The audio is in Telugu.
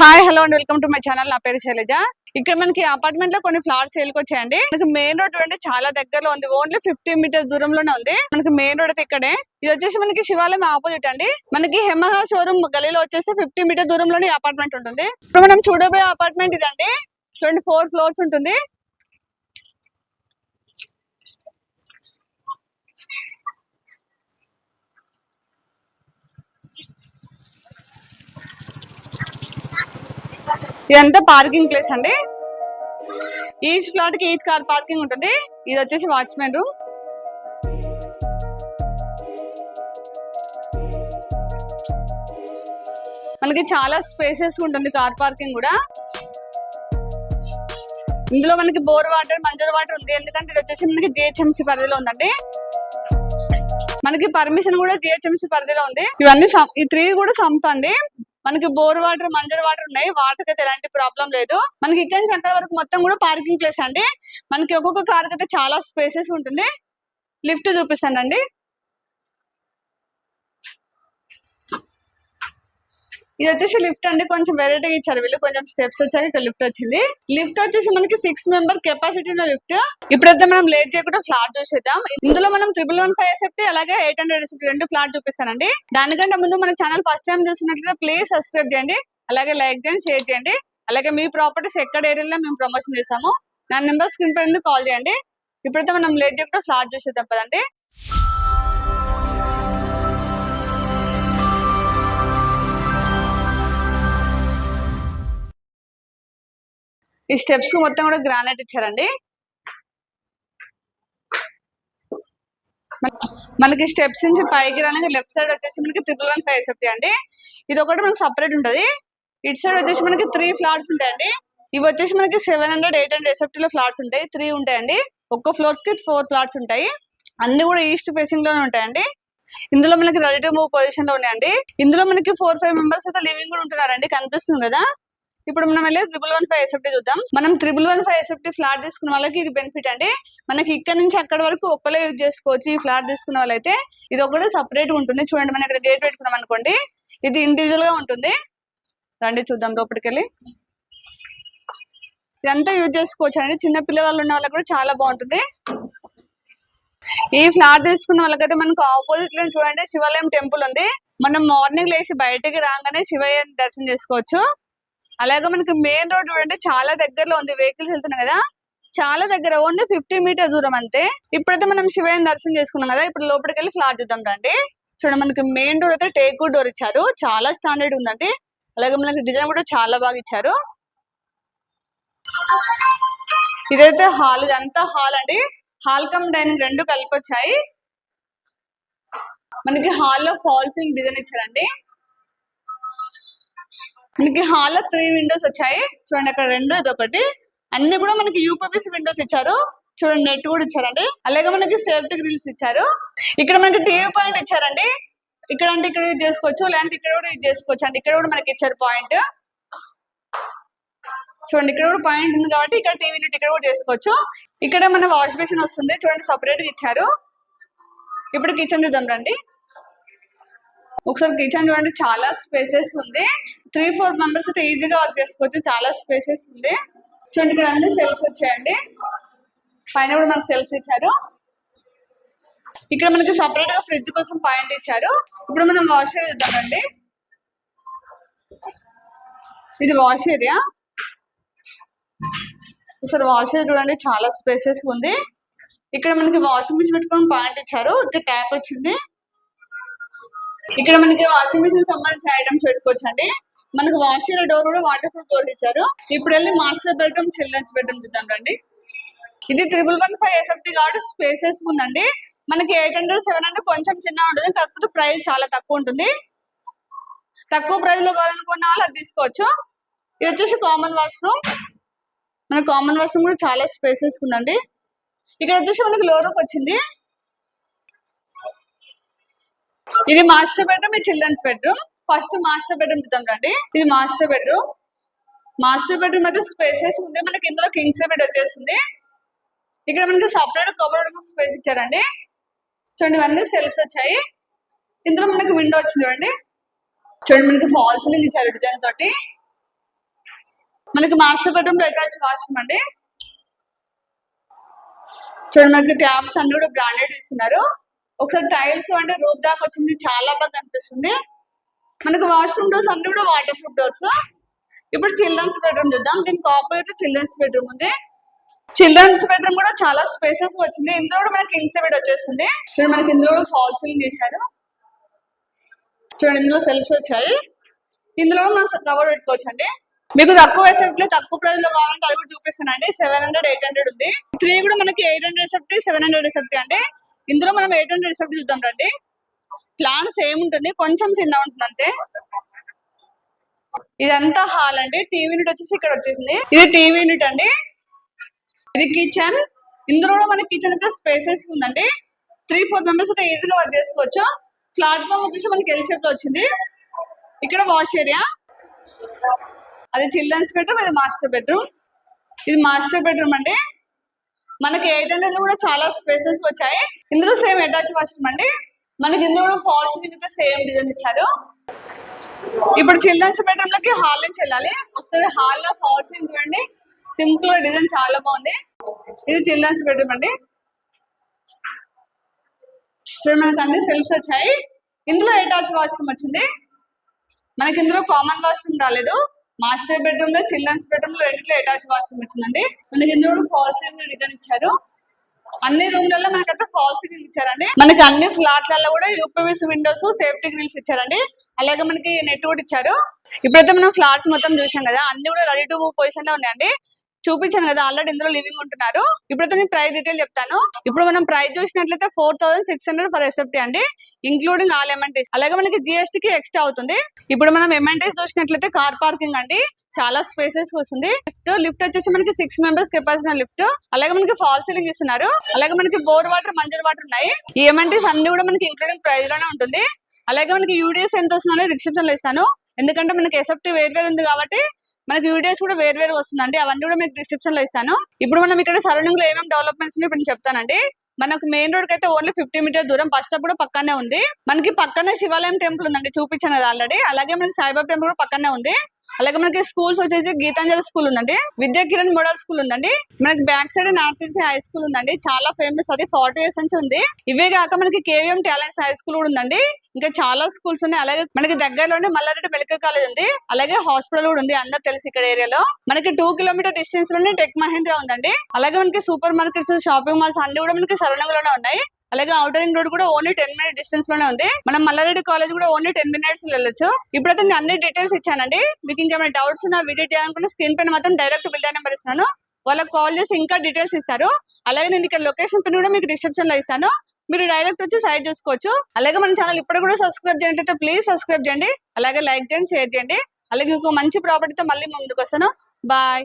Hi hello and welcome to my channel నా పేరు శైలజ. ఇక్కడ మనకి అపార్ట్మెంట్లో కొన్ని ఫ్లాట్స్ సేల్కి మనకి మెయిన్ రోడ్ అంటే చాలా దగ్గరలో ఉంది. ఓన్లీ ఫిఫ్టీ మీటర్ దూరంలోనే ఉంది. మనకి మెయిన్ రోడ్ అయితే ఇక్కడే. ఇది వచ్చేసి మనకి శివాలయం ఆపోజిట్ అండి. మనకి హెమహ షోరూమ్ గలీలో వచ్చేసి ఫిఫ్టీ మీటర్ దూరంలోనే అపార్ట్మెంట్ ఉంటుంది. ఇప్పుడు మనం చూడబోయే అపార్ట్మెంట్ ఇదండి. ట్వంటీ ఫోర్ ఫ్లోర్స్ ఉంటుంది. ఇదంతా పార్కింగ్ ప్లేస్ అండి. ఈచ్ ఫ్లాట్కి ఈచ్ కార్ పార్కింగ్ ఉంటుంది. ఇది వచ్చేసి వాచ్మెన్ రూమ్. మనకి చాలా స్పేసెస్ ఉంటుంది కార్ పార్కింగ్ కూడా. ఇందులో మనకి బోర్ వాటర్ మంజూరు వాటర్ ఉంది. ఎందుకంటే ఇది వచ్చేసి మనకి జిహెచ్ఎంసీ పరిధిలో ఉందండి. మనకి పర్మిషన్ కూడా జిహెచ్ఎంసీ పరిధిలో ఉంది. ఇవన్నీ సం- ఈ త్రీ కూడా సంప్ అండి మనకి బోర్ వాటర్ మంజర్ వాటర్ ఉన్నాయి. వాటర్ అయితే ఎలాంటి ప్రాబ్లం లేదు. మనకి ఇక్కడ నుంచి అక్కడ వరకు మొత్తం కూడా పార్కింగ్ ప్లేస్ అండి. మనకి ఒక్కొక్క కార్ అయితే చాలా స్పేసెస్ ఉంటుంది. లిఫ్ట్ చూపిస్తానండి. ఇది వచ్చేసి లిఫ్ట్ అండి. కొంచెం వెరైటీగా ఇచ్చారు వీళ్ళు. కొంచెం స్టెప్స్ వచ్చాక ఇక్కడ లిఫ్ట్ వచ్చింది. లిఫ్ట్ వచ్చేసి మనకి సిక్స్ మెంబర్ కెపాసిటీ ఉన్న లిఫ్ట్. ఇప్పుడైతే మనం లేట్ చేయకుండా ఫ్లాట్ చూసేద్దాం. ఇందులో మనం ట్రిపుల్ వన్ ఫైవ్ సెఫ్టీ అలాగే ఎయిట్ హండ్రెడ్ సెఫ్టీ రెండు ఫ్లాట్ చూపిస్తానండి. దానికంటే ముందు మన ఛానల్ ఫస్ట్ టైం చూసినట్లయితే ప్లీజ్ సబ్స్క్రైబ్ చేయండి. అలాగే లైక్ చేయండి షేర్ చేయండి. అలాగే మీ ప్రాపర్టీస్ ఎక్కడ ఏరియాలో మేము ప్రమోషన్ చేసాము నా నెంబర్ స్క్రీన్ పై కాల్ చేయండి. ఇప్పుడైతే మనం లేట్ చేయకుండా ఫ్లాట్ చూసేద్దాం కదండి ఈ స్టెప్స్ మొత్తం కూడా గ్రానైట్ ఇచ్చారండి. మనకి స్టెప్స్ నుంచి పైకి రానికి లెఫ్ట్ సైడ్ వచ్చేసి మనకి ట్రిపుల్ వన్ ఫైవ్ సెఫ్టీ అండి. ఇది ఒకటి మనకి సపరేట్ ఉంటది. ఇటు సైడ్ వచ్చేసి మనకి త్రీ ఫ్లాట్స్ ఉంటాయండి. ఇవి వచ్చేసి మనకి seven hundred eight hundred SFT లో ఫ్లాట్స్ ఉంటాయి. త్రీ ఉంటాయండి. ఒక్క ఫ్లోర్స్కి ఫోర్ ఫ్లాట్స్ ఉంటాయి. అన్ని కూడా ఈస్ట్ ఫేసింగ్లోనే ఉంటాయండి. ఇందులో మనకి రెడీ టు మూవ్ పొజిషన్లో ఉన్నాయండి. ఇందులో మనకి ఫోర్ ఫైవ్ మెంబర్స్ అయితే లివింగ్ కూడా ఉంటున్నారండి. కనిపిస్తుంది కదా? ఇప్పుడు మనం వెళ్ళి త్రిబుల్ వన్ ఫైవ్ ఎస్ఎఫ్టీ చూద్దాం. మనం triple one five SFT flat తీసుకున్న వాళ్ళకి ఇది బెనిఫిట్ అండి. మనకి ఇక్కడ నుంచి అక్కడ వరకు ఒక్కలే యూజ్ చేసుకోవచ్చు ఈ ఫ్లాట్ తీసుకున్న వాళ్ళైతే. ఇది ఒకటి సపరేట్ ఉంటుంది. చూడండి మనం ఇక్కడ గేట్ పెట్టుకున్నాం అనుకోండి. ఇది ఇండివిజువల్గా ఉంటుంది. రండి చూద్దాం లోపలికి వెళ్ళి ఇదంతా యూజ్ చేసుకోవచ్చు అండి. చిన్న పిల్లవాళ్ళు ఉన్న వాళ్ళకి కూడా చాలా బాగుంటుంది. ఈ ఫ్లాట్ తీసుకున్న వాళ్ళకైతే మనకు ఆపోజిట్లో చూడండి శివాలయం టెంపుల్ ఉంది. మనం మార్నింగ్ లేచి బయటకి రాగానే శివయ్యని దర్శనం చేసుకోవచ్చు. అలాగే మనకి మెయిన్ రోడ్ చూడండి చాలా దగ్గరలో ఉంది. వెహికల్స్ వెళ్తున్నాయి కదా? చాలా దగ్గర ఓన్లీ ఫిఫ్టీ మీటర్ దూరం అంతే. ఇప్పుడైతే మనం శివయ్యని దర్శనం చేసుకున్నాం కదా ఇప్పుడు లోపలికి వెళ్ళి ఫ్లాట్ చూద్దాం రండి. చూడండి మనకి మెయిన్ డోర్ అయితే టేక్ డోర్ ఇచ్చారు. చాలా స్టాండర్డ్ ఉందండి. అలాగే మనకి డిజైన్ కూడా చాలా బాగా ఇచ్చారు. ఇదైతే హాల్ ఇదంతా హాల్ అండి. హాల్ కమ్ డైనింగ్ రెండు కలిపి వచ్చాయి మనకి హాల్లో ఫాల్ సీలింగ్ డిజైన్ ఇచ్చారండి. మనకి హాల్లో త్రీ విండోస్ వచ్చాయి. చూడండి అక్కడ రెండు ఇది ఒకటి అన్ని కూడా మనకి యూపీపీసీ విండోస్ ఇచ్చారు. చూడండి నెట్ కూడా ఇచ్చారండి. అలాగే మనకి సేఫ్టీ గ్రిల్స్ ఇచ్చారు. ఇక్కడ మనకి టీవీ పాయింట్ ఇచ్చారండి. ఇక్కడ అంటే ఇక్కడ యూజ్ చేసుకోవచ్చు లేదంటే ఇక్కడ కూడా యూజ్ చేసుకోవచ్చు అండి. ఇక్కడ కూడా మనకి ఇచ్చారు పాయింట్ చూడండి ఇక్కడ కూడా పాయింట్ ఉంది కాబట్టి ఇక్కడ టీవీ ఇక్కడ కూడా చేసుకోవచ్చు. ఇక్కడ మన వాష్ బేసిన్ వస్తుంది. చూడండి సపరేట్గా ఇచ్చారు. ఇప్పుడు కిచెన్ చూద్దాం రండి. ఒకసారి కిచెన్ చూడండి చాలా స్పేసెస్ ఉంది. త్రీ ఫోర్ మెంబర్స్ అయితే ఈజీగా వర్క్ చేసుకోవచ్చు. చాలా స్పేసెస్ ఉంది. చూడండి ఇక్కడ అన్ని సెల్ఫ్స్ వచ్చాయండి. పైన కూడా మనకు సెల్ఫ్స్ ఇచ్చారు. ఇక్కడ మనకి సపరేట్గా ఫ్రిడ్జ్ కోసం పాయింట్ ఇచ్చారు. ఇప్పుడు మనం వాష్ ఏరియా చూద్దామండి ఇది వాష్ ఏరియా ఒకసారి వాష్ ఏరియా చూడండి చాలా స్పేసెస్ ఉంది. ఇక్కడ మనకి వాషింగ్ మిషన్ పెట్టుకొని పాయింట్ ఇచ్చారు. ఇక్కడ ట్యాప్ వచ్చింది. ఇక్కడ మనకి వాషింగ్ మిషన్ సంబంధించిన ఐటమ్స్ పెట్టుకోవచ్చు అండి మనకి వాష్ డోర్ కూడా వాటర్ ప్రూఫ్ డోర్ ఇచ్చారు. ఇప్పుడు వెళ్ళి మాస్టర్ బెడ్రూమ్ చిల్డ్రన్స్ బెడ్రూమ్ చూద్దాం రండి. ఇది త్రిబుల్ వన్ ఫైవ్ ఎస్ఎఫ్టీ కాబట్టి స్పేసెస్ ఉందండి. మనకి ఎయిట్ హండ్రెడ్ సెవెన్ హండ్రెడ్ కొంచెం చిన్న ఉంటుంది కాకపోతే ప్రైస్ చాలా తక్కువ ఉంటుంది. తక్కువ ప్రైస్లో కావాలనుకున్న వాళ్ళు అది తీసుకోవచ్చు. ఇది వచ్చేసి కామన్ వాష్రూమ్ మన కామన్ వాష్రూమ్ కూడా చాలా స్పేసెస్ ఉందండి. ఇక్కడ వచ్చేసి మనకి లో రూమ్ వచ్చింది. ఇది మాస్టర్ బెడ్రూమ్ ఇది children's bedroom first master bedroom చూద్దాం రండి. ఇది మాస్టర్ బెడ్రూమ్. మాస్టర్ బెడ్రూమ్ అయితే స్పేసెస్ ఉంది. మనకి ఇందులో కింగ్స్ బెడ్ వచ్చేస్తుంది. ఇక్కడ మనకి సపరేట్ కబోర్డ్ స్పేస్ ఇచ్చారండి. చూడండి ఇవన్నీ సెల్ఫ్స్ వచ్చాయి. ఇందులో మనకి విండో వచ్చింది చూడండి. చూడండి మనకి ఫాల్ సీలింగ్ ఇచ్చారు డిజైన్ తోటి. మనకి మాస్టర్ బెడ్రూమ్లో అటాచ్ వాష్రూమ్ అండి. చూడండి మనకి ట్యాప్స్ అన్ని కూడా బ్రాండెడ్ ఇస్తున్నారు. ఒకసారి టైల్స్ అంటే రూప్ దాకా వచ్చింది. చాలా బాగా కనిపిస్తుంది. మనకి వాష్రూమ్ డోర్స్ అన్ని కూడా వాటర్ ప్రూఫ్ డోర్స్ ఇప్పుడు చిల్డ్రన్స్ బెడ్రూమ్ చూద్దాం. దీనికి ఆపోజిట్ చిల్డ్రన్స్ బెడ్రూమ్ ఉంది. చిల్డ్రన్స్ బెడ్రూమ్ కూడా చాలా స్పేసెస్గా వచ్చింది. ఇందులో కూడా మనకి కింగ్స్ బెడ్ వచ్చేస్తుంది. చూడండి మనకి ఇందులో కూడా ఫాల్ సీలింగ్ చేశారు. చూడండి ఇందులో సెల్ఫ్స్ వచ్చాయి. ఇందులో మనం కవర్ పెట్టుకోవచ్చు అండి. మీకు తక్కువ ఎసెప్ట్ తక్కువ ప్రైస్లో కావాలంటే అది కూడా చూపిస్తానండి. సెవెన్ హండ్రెడ్ ఎయిట్ హండ్రెడ్ ఉంది. త్రీ కూడా మనకి eight hundred SFT seven hundred SFT అండి. ఇందులో మనం ఎయిట్ హండ్రెడ్ ఎసెప్ట్ చూద్దాం రండి. ప్లాన్ సేమ్ ఉంటుంది కొంచెం చిన్న ఉంటుంది అంతే. ఇదంతా హాల్ అండి. టీవీ యూనిట్ వచ్చేసి ఇక్కడ వచ్చేసింది. ఇది టీవీ యూనిట్ అండి. ఇది కిచెన్ ఇందులో కూడా మనకి కిచెన్ అయితే స్పేసెస్ ఉందండి. త్రీ ఫోర్ మెంబర్స్ అయితే ఈజీగా వర్క్ చేసుకోవచ్చు. ప్లాట్ఫామ్ వచ్చేసి మనకి ఎల్ షేప్లో వచ్చింది. ఇక్కడ వాష్ ఏరియా అది చిల్డ్రన్స్ బెడ్రూమ్ ఇది మాస్టర్ బెడ్రూమ్ ఇది మాస్టర్ బెడ్రూమ్ అండి. మనకి ఎయిట్ హండ్రెడ్ కూడా చాలా స్పేసెస్ వచ్చాయి. ఇందులో సేమ్ అటాచ్ వాష్రూమ్ అండి. మనకి ఇందులో కూడా ఫాల్స్ అయితే సేమ్ డిజైన్ ఇచ్చారు. ఇప్పుడు చిల్డ్రన్స్ బెడ్రూమ్లోకి హాల్ నుంచి వెళ్ళాలి. ఒకసారి హాల్లో ఫాల్స్ చూడండి. సింపుల్గా డిజైన్ చాలా బాగుంది. ఇది చిల్డ్రన్స్ బెడ్రూమ్ అండి చూడండి మనకి అన్ని సెల్ఫ్స్ వచ్చాయి. ఇందులో అటాచ్ వాష్రూమ్ వచ్చింది. మనకి ఇందులో కామన్ వాష్రూమ్ రాలేదు. మాస్టర్ బెడ్రూమ్లో చిల్డ్రన్స్ బెడ్రూమ్లో రెండిట్లో అటాచ్ వాష్రూమ్ వచ్చిందండి. మనకి ఇందులో ఫాల్స్ డిజైన్ ఇచ్చారు. అన్ని రూమ్లలో మనకైతే ఫాల్ సీలింగ్ ఇచ్చారండి. మనకి అన్ని ఫ్లాట్లలో కూడా యూపీవీస్ విండోస్ సేఫ్టీ గ్రిల్స్ ఇచ్చారండి. అలాగే మనకి నెట్ కూడా ఇచ్చారు. ఇప్పుడైతే మనం ఫ్లాట్స్ మొత్తం చూసాం కదా అన్ని కూడా రెడీ టు మూవ్ పొజిషన్లో ఉన్నాయండి. చూపించాను కదా ఆల్రెడీ ఇందులో లివింగ్ ఉంటున్నారు. ఇప్పుడైతే నేను ప్రైస్ డీటెయిల్ చెప్తాను. ఇప్పుడు మనం ప్రైస్ చూసినట్లయితే four thousand six hundred for SFT అండి ఇంక్లూడింగ్ ఆల్ ఎమెంటీస్ అలాగే మనకి జిఎస్టీ కి ఎక్స్ట్రా అవుతుంది. ఇప్పుడు మనం ఎమెంటీస్ చూసినట్లయితే కార్ పార్కింగ్ అండి చాలా స్పేసెస్ వస్తుంది. లిఫ్ట్ లిఫ్ట్ వచ్చేసి మనకి సిక్స్ మెంబర్స్ కెపాసిటీ లిఫ్ట్ అలాగే మనకి ఫాల్ సీలింగ్ ఇస్తున్నారు. అలాగే మనకి బోర్ వాటర్ మంజర్ వాటర్ ఉన్నాయి. ఈ అన్ని కూడా మనకి ఇంక్లూడింగ్ ప్రైస్లోనే ఉంటుంది. అలాగే మనకి యూడిఎస్ ఎంత వస్తుందో రిక్షన్లో ఇస్తాను. ఎందుకంటే మనకి ఎసెప్టివ్ వేరు వేరు ఉంది కాబట్టి మనకి వీడియోస్ కూడా వేరు వేరు వస్తుందండి. అవన్నీ కూడా మీకు డిస్క్రిప్షన్లో ఇస్తాను. ఇప్పుడు మనం ఇక్కడ సరౌండింగ్లో ఏమేమి డెవలప్మెంట్స్ ఉన్నాయి ఇప్పుడు నేను చెప్తానండి. మనకు మెయిన్ రోడ్ అయితే ఓన్లీ ఫిఫ్టీ మీటర్ దూరం. బస్ అప్పుడు పక్కనే ఉంది. మనకి పక్కనే శివాలయం టెంపుల్ ఉందండి. చూపించాను ఆల్రెడీ అలాగే మనకి సాయిబాబా టెంపుల్ కూడా పక్కనే ఉంది. అలాగే మనకి స్కూల్స్ వచ్చేసి గీతాంజలి స్కూల్ ఉందండి. విద్యా కిరణ్ మోడల్ స్కూల్ ఉందండి. మనకి back side north high school ఉందండి. చాలా ఫేమస్ అది ఫార్టీ ఇయర్స్ నుంచి ఉంది. ఇవే కాక మనకి కేవీఎం టాలెంట్స్ హై స్కూల్ కూడా ఉందండి. ఇంకా చాలా స్కూల్స్ ఉన్నాయి. అలాగే మనకి దగ్గరలోనే మల్లారెడ్డి మెడికల్ కాలేజ్ ఉంది. అలాగే హాస్పిటల్ కూడా ఉంది. అందరు తెలుసు ఇక్కడ ఏరియాలో మనకి టూ కిలోమీటర్ డిస్టెన్స్లోనే టెక్ మహేంద్ర ఉందండి. అలాగే మనకి సూపర్ మార్కెట్స్ షాపింగ్ మాల్స్ అన్ని కూడా మనకి సరౌండింగ్లోనే ఉన్నాయి. అలాగే అవుటర్ రింగ్ రోడ్ కూడా ఓన్లీ టెన్ మినిట్ డిస్టెన్స్లోనే ఉంది. మనం మల్లారెడ్డి కాలేజ్ కూడా ఓన్లీ టెన్ మినిట్స్ వెళ్ళొచ్చు. ఇప్పుడైతే నేను అన్ని డీటెయిల్స్ ఇచ్చానండి. మీకు ఇంకేమైనా డౌట్స్ ఉన్నా విజిట్ చేయాలనుకుంటే స్క్రీన్ పైన మాత్రం డైరెక్ట్ బిల్డర్ నెంబర్ ఇస్తున్నాను వాళ్ళకి కాల్ చేసి ఇంకా డీటెయిల్స్ ఇస్తారు. అలాగే నేను ఇక్కడ లొకేషన్ పిన్ కూడా మీకు డిస్క్రిప్షన్లో ఇస్తాను. మీరు డైరెక్ట్ వచ్చి సైడ్ చూసుకోవచ్చు. అలాగే మన ఛానల్ ఇప్పుడు కూడా సబ్స్క్రైబ్ చేయండి ప్లీజ్ సబ్స్క్రైబ్ చేయండి. అలాగే లైక్ చేయండి షేర్ చేయండి. అలాగే ఇంకో మంచి ప్రాపర్టీతో మళ్ళీ ముందుకు వస్తాను బాయ్